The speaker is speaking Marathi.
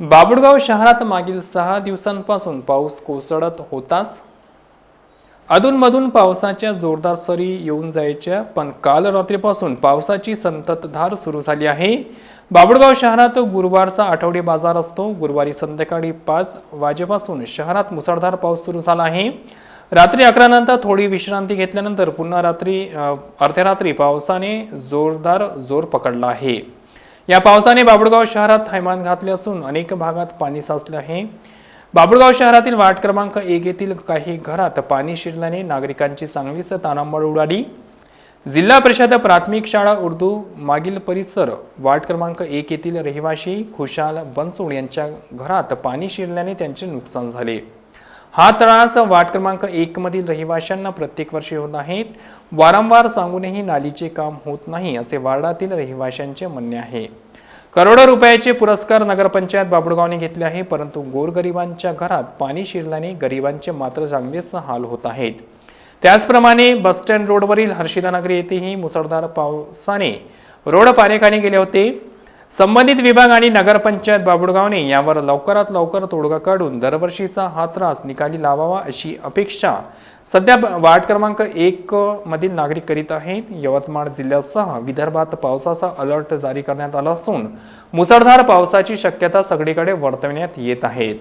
बाबुळगाव शहरात मागील सहा दिवसांपासून पाऊस कोसळत होताच. अधूनमधून पावसाच्या जोरदार सरी येऊन जायच्या पण काल रात्रीपासून पावसाची संततधार सुरू झाली आहे. बाबुळगाव शहरात गुरुवारचा आठवडी बाजार असतो. गुरुवारी संध्याकाळी पाच वाजेपासून शहरात मुसळधार पाऊस सुरू झाला आहे. रात्री अकरा नंतर थोडी विश्रांती घेतल्यानंतर पुन्हा रात्री अर्ध्या रात्री पावसाने जोरदार जोर पकडला आहे. या पावसाने बाबुळगाव शहरात थैमान घातले असून अनेक भागात पाणी साचले आहे. बाबुळगाव शहरातील वार्ड क्रमांक एक येथील काही घरात पाणी शिरल्याने नागरिकांची चांगलीच तानांबळ उडाली. जिल्हा परिषद प्राथमिक शाळा उर्दू मागील परिसर वार्ड क्रमांक एक येथील रहिवाशी खुशाल बनसोड यांच्या घरात पाणी शिरल्याने त्यांचे नुकसान झाले. हा त्रास वार्ड क्रमांक एक मधील रहिवाशांना प्रत्येक वर्षी होत आहेत वारंवार सांगूनही नालीचे काम होत नाही असे वार्डातील रहिवाशांचे म्हणणे आहे. करोडो रुपयाचे पुरस्कार नगरपंचायत बाबुळगावने घेतले आहे परंतु गोरगरिबांच्या घरात पाणी शिरल्याने गरिबांचे मात्र चांगलेच हाल होत आहेत. त्याचप्रमाणे बसस्टँड रोडवरील हर्षिदानगरी येथेही मुसळधार पावसाने रोड पाण्याखाली गेले होते. संबंधित विभाग आणि नगरपंचायत बाबुळगावने यावर लवकरात लवकर तोडगा काढून दरवर्षीचा हा त्रास निकाली लावावा अशी अपेक्षा सध्या ब- वार्ड क्रमांक एक मधील नागरिक करीत आहेत. यवतमाळ जिल्ह्यासह विदर्भात पावसाचा अलर्ट जारी करण्यात आला असून मुसळधार पावसाची शक्यता सगळीकडे वर्तवण्यात येत आहेत